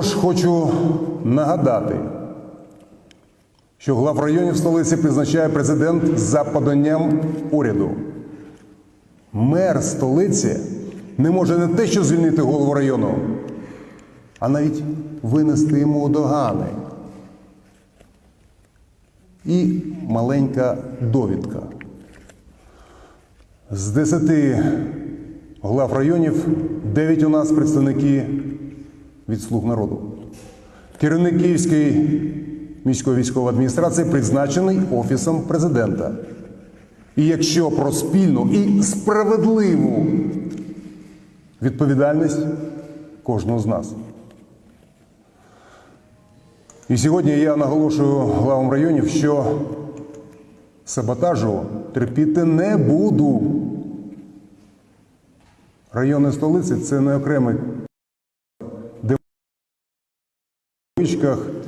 Також хочу нагадати, що глав районів столиці призначає президент за поданням уряду. Мер столиці не може не те, що звільнити голову району, а навіть винести йому догани. І маленька довідка. З 10 глав районів 9 у нас представники від слуг народу. Керівник Київської міської військової адміністрації призначений Офісом президента. І якщо про спільну і справедливу відповідальність кожного з нас. І сьогодні я наголошую главам районів, що саботажу терпіти не буду. Райони столиці це не окремий кавычках